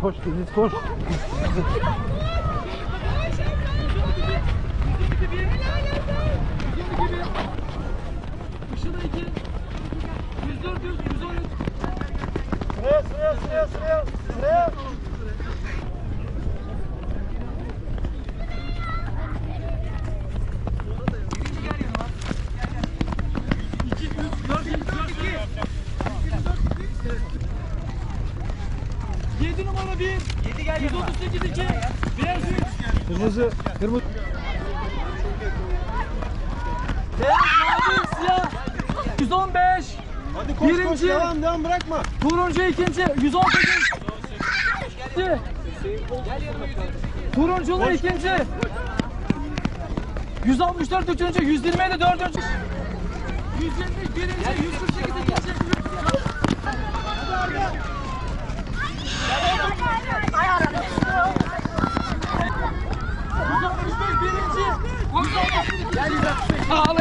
Koş Deniz koş. Işıda 2. 104, 100, 113. Sıraya sıraya sıraya sıraya. Sıraya. 7 numara 1. 7 gel 138 2. Biraz 3. Kırmızı. Kırmızı. Beyaz, mavi, siyah. 115. Hadi koş Birinci. koş devam devam bırakma. Turuncu ikinci. 118. Gel yanıma 138. Turunculu ikinci. 164 üçüncü. 127 dördüncü. 121 birinci. 148 ikinci. birinci. Gel Ağlayın.